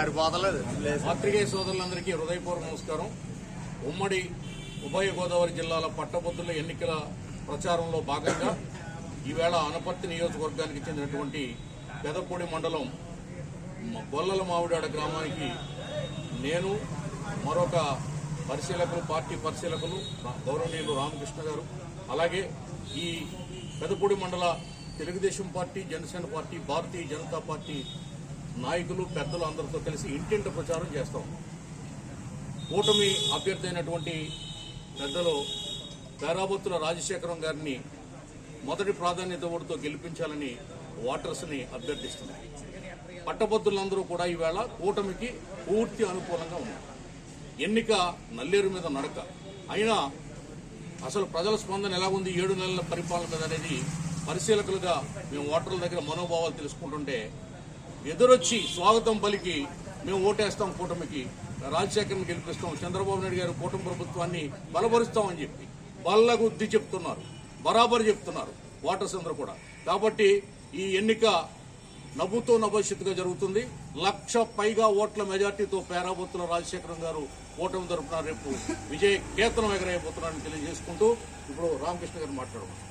సరిపోతలేదు పత్రికే సోదరులందరికీ హృదయపూర్వ నమస్కారం. ఉమ్మడి ఉభయ గోదావరి జిల్లాల పట్టభద్రుల ఎన్నికల ప్రచారంలో భాగంగా ఈవేళ అనపర్తి నియోజకవర్గానికి చెందినటువంటి పెదపూడి మండలం గొల్లల మామిడాడ గ్రామానికి నేను మరొక పరిశీలకులు పార్టీ పరిశీలకులు గౌరవనీయులు రామకృష్ణ గారు అలాగే ఈ పెదపూడి మండల Telugudesam party Janasena party Bharatiya Janata party నాయకులు పెద్దలు అందరితో కలిసి ఇంటింటి ప్రచారం చేస్తాం. కూటమి అభ్యర్థి అయినటువంటి పెద్దలు పేరాబత్తుల రాజశేఖరం గారిని మొదటి ప్రాధాన్యత ఓటుతో గెలిపించాలని ఓటర్స్ని అభ్యర్థిస్తున్నారు పట్టభద్రులందరూ కూడా ఈవేళ కూటమికి పూర్తి అనుకూలంగా ఉన్నారు. ఎన్నిక నల్లేరు మీద నడక. అయినా అసలు ప్రజల స్పందన ఎలా ఉంది? ఏడు నెలల పరిపాలన మీద అనేది పరిశీలకులుగా మేము ఓటర్ల దగ్గర మనోభావాలు తెలుసుకుంటుంటే ఎదురొచ్చి స్వాగతం పలికి మేము ఓటేస్తాం కూటమికి. రాజశేఖర్ని గెలిపిస్తాం చంద్రబాబు నాయుడు గారు కూటమి ప్రభుత్వాన్ని బలపరుస్తామని చెప్పి బల్లగుద్ది చెప్తున్నారు బరాబర్ చెప్తున్నారు ఓటర్స్ అందరూ కూడా. కాబట్టి ఈ ఎన్నిక నవ్వుతో నభవిష్యత్తుగా జరుగుతుంది. లక్ష పైగా ఓట్ల మెజార్టీతో పేరాబొత్తుల రాజశేఖరం గారు ఓటమి తరపున రేపు విజయ కేతనం ఎగరేయబోతున్నారని తెలియజేసుకుంటూ ఇప్పుడు రామకృష్ణ గారు మాట్లాడమన్నారు